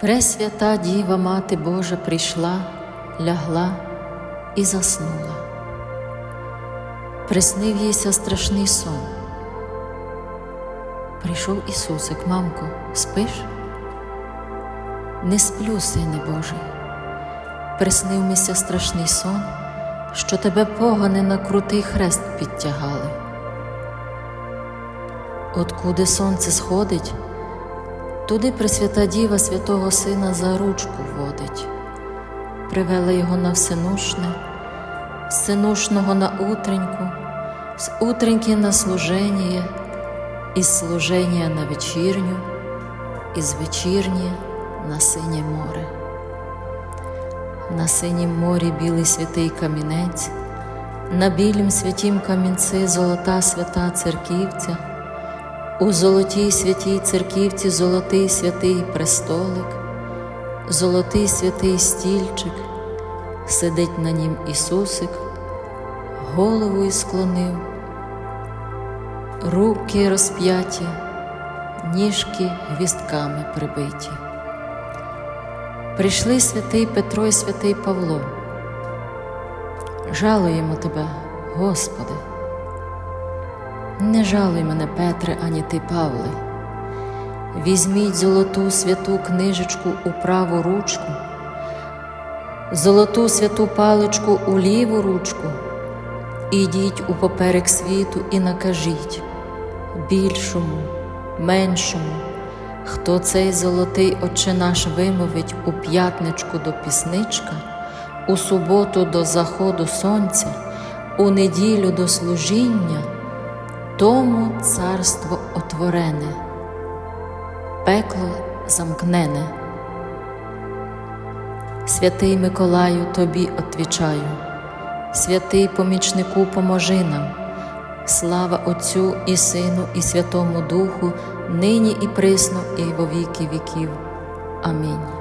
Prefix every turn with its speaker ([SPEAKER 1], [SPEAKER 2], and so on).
[SPEAKER 1] Пресвята Діва Мати Божа прийшла, лягла і заснула. Приснив їйся страшний сон. Прийшов Ісусик, мамко, спиш? Не сплю, сине Божий. Приснив мися страшний сон, що тебе погани на крутий хрест підтягали. Откуди сонце сходить, туди Пресвята Діва святого Сина за ручку водить, привела його на всенушне, всенушного на утреньку, з утреньки на служення, із служення на вечірню, із вечірнє на синє море. На синім морі білий святий камінець, на білім святім камінці золота свята церківця. У золотій святій церківці золотий святий престолик, золотий святий стільчик, сидить на нім Ісусик, голову і склонив, руки розп'яті, ніжки гвістками прибиті. Прийшли святий Петро і святий Павло. Жалуємо тебе, Господи. Не жалуй мене, Петре, ані ти, Павле. Візьміть золоту святу книжечку у праву ручку, золоту святу паличку у ліву ручку, ідіть у поперек світу і накажіть більшому, меншому, хто цей золотий Отче наш вимовить у п'ятничку до пісничка, у суботу до заходу сонця, у неділю до служіння тому царство отворене, пекло замкнене. Святий Миколаю, тобі отвічаю, святий помічнику, поможи нам, слава Отцю і Сину, і Святому Духу, нині і присно, і во віки віків. Амінь.